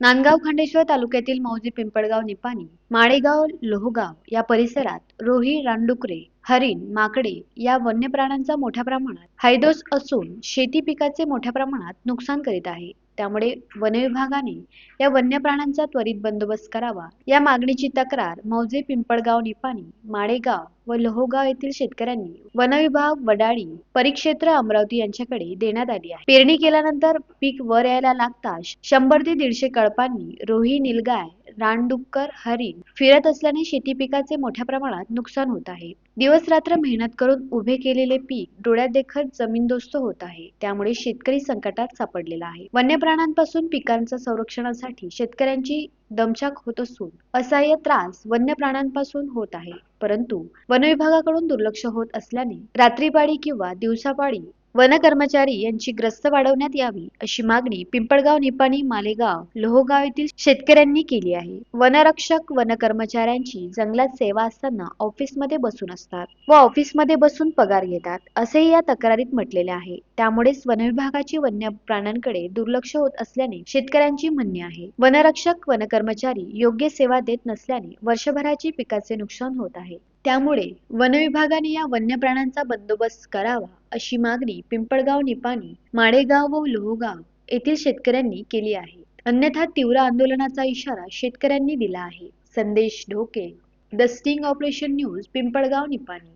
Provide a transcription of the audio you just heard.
नांदगाव खंडेश्वर तालुक्यातील मौजे पिंपळगाव निपाणी माळेगाव लोहगाव या परिसरात रोही रानडुकरे हरिण माकडे या वन्य प्राण्यांचा मोठ्या प्रमाणात हायदोस असून शेती पिकाचे मोठ्या प्रमाणात नुकसान करीत आहे. त्यामुळे वनविभागाने या वन्य प्राण्यांचा त्वरित बंदोबस्त करावा. या मागणीची तक्रार मौजे पिंपळगाव निपाणी माळेगाव व लोहगाव येथील शेतकऱ्यांनी वनविभाग वडाळी परिक्षेत्र अमरावती यांच्याकडे देण्यात आली आहे. पेरणी केल्यानंतर पीक वर यायला लागताच शंभर ते दीडशे कळपांनी रोही निलगाय रानडुक्कर हरिण फिरत असल्याने शेती पिकाचे मोठ्या प्रमाणात नुकसान होत आहे. दिवस रात्र मेहनत करून उभे केलेले पीक डोळ्यात देखत जमीनदोस्त होत आहे. त्यामुळे शेतकरी संकटात सापडलेला आहे. वन्य प्राण्यांपासून पिकांच्या संरक्षणासाठी शेतकऱ्यांची दमछाक होत असून असह्य त्रास वन्य प्राण्यांपासून होत आहे. परंतु वनविभागाकडून दुर्लक्ष होत असल्याने रात्रीपाळी किंवा दिवसापाळी वन कर्मचारी यांची ग्रस्त वाढवण्यात यावी अशी मागणी पिंपळगाव निपाणी मालेगाव लोहगाव येथील शेतकऱ्यांनी केली आहे. वनरक्षक वन कर्मचाऱ्यांची जंगलात सेवा असताना ऑफिसमध्ये बसून असतात व ऑफिसमध्ये बसून पगार घेतात असेही या तक्रारीत म्हटलेले आहे. त्यामुळेच वनविभागाची वन्य प्राण्यांकडे दुर्लक्ष होत असल्याने शेतकऱ्यांची म्हणणे आहे. वनरक्षक वन कर्मचारी योग्य सेवा देत नसल्याने वर्षभराची पिकाचे नुकसान होत आहे. त्यामुळे वनविभागाने या वन्य प्राण्यांचा बंदोबस्त करावा अशी मागणी पिंपळगाव निपाणी माळेगाव व लोहगाव येथील शेतकऱ्यांनी केली आहे. अन्यथा तीव्र आंदोलनाचा इशारा शेतकऱ्यांनी दिला आहे. Sandesh Dhoke the sting operation news Pimpalgaon Nipani.